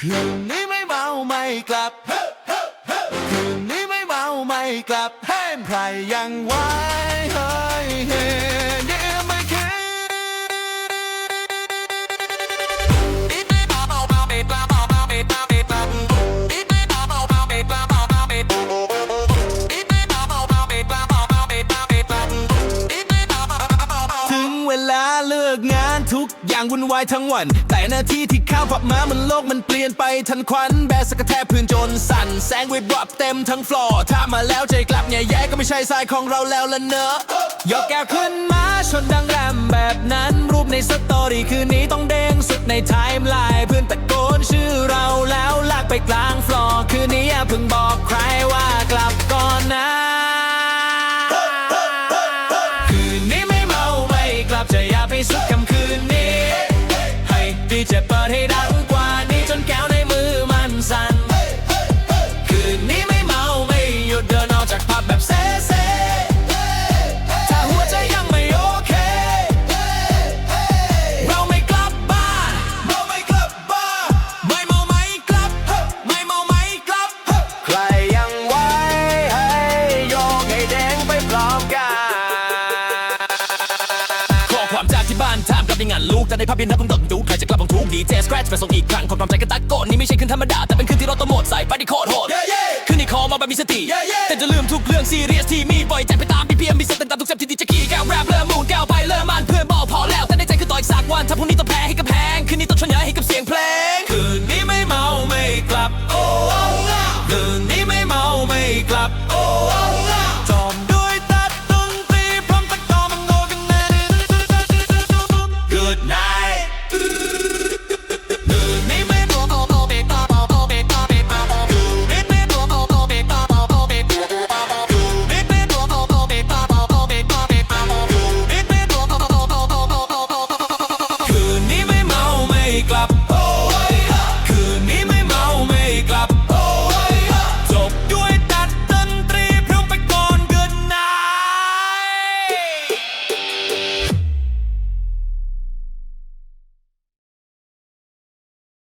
คืนนี้ไม่เมาไม่กลับคืนนี้ไม่เมาไม่กลับให้ใครยังไหวเฮ้ยเฮ้ยเดี๋ยวไม่คืถึงเวลาเลิกงาน ทุกอย่างวุ่นวายทั้งวัน แต่หน้าที่ที่ข้าวผับมามันโลกมันเปลี่ยนไปทันควัน แบสกระแทกพื้นจนสั่น แสงวิบวับเต็มทั้งฟลอร์ถ้ามาแล้วใจกลับเนี่แย่ก็ไม่ใช่สายของเราแล้วละเนอะยกแก้วขึ้นมาชนดังแรมแบบนั้นรูปในสตอรี่คืนนี้ต้องเด้งสุดในไทม์ไลน์เพื่อนตะโกนชื่อเราแล้วลากไปกลางฟลอร์คืนนี้อย่าเพิ่งบอกใคร ให้ดีเจเปิดให้ดังกว่านี้จนแก้วในมือมันสั่นคืนนี้ไม่เมาไม่หยุดเดินออกจากผับแบบเซ่เซ่ถ้าหัวใจยังไม่โอเค เราไม่กลับบ้าน เราไม่กลับบ้าน ไม่เมาไม่กลับ ไม่เมาไม่กลับ ใครยังไหวให้โยกให้แดงไปพร้อมกัน ข้อความจากที่บ้านถามกลับในงานลูกแต่ในภาพเพียนนับต้องตกดูใคร กดีเจสแครชไปส่งอีกครั้งคนพร้มใจกันตะโกนนี่ไม่ใช่คืนธรรมดา แต่เป็นคืนที่เราต้องหมดใส่ไปที่โคตรโหดขึ้นี่คอมาแบบมีสติ แต่จะลืมทุกเรื่องซีเรียสที่มีปล่อยใจไปตามพีเพียมมีสติตามทุกเซปที่ดีจะขี่แก้วแรปเลิ่มมูนแก้วไปเริ่มมันเพื่อนบอกพอแล้วแต่ในใจคือต่อยสักวันถ้าพรุ่งนี้ต้องแพ้ให้กับแพงคืนนี้ต้องชนยให้กับเสียงเพลงคืนนี้ไม่เมาไม่กลับโอ้คืนนี้ไม่เมาไม่กลับโ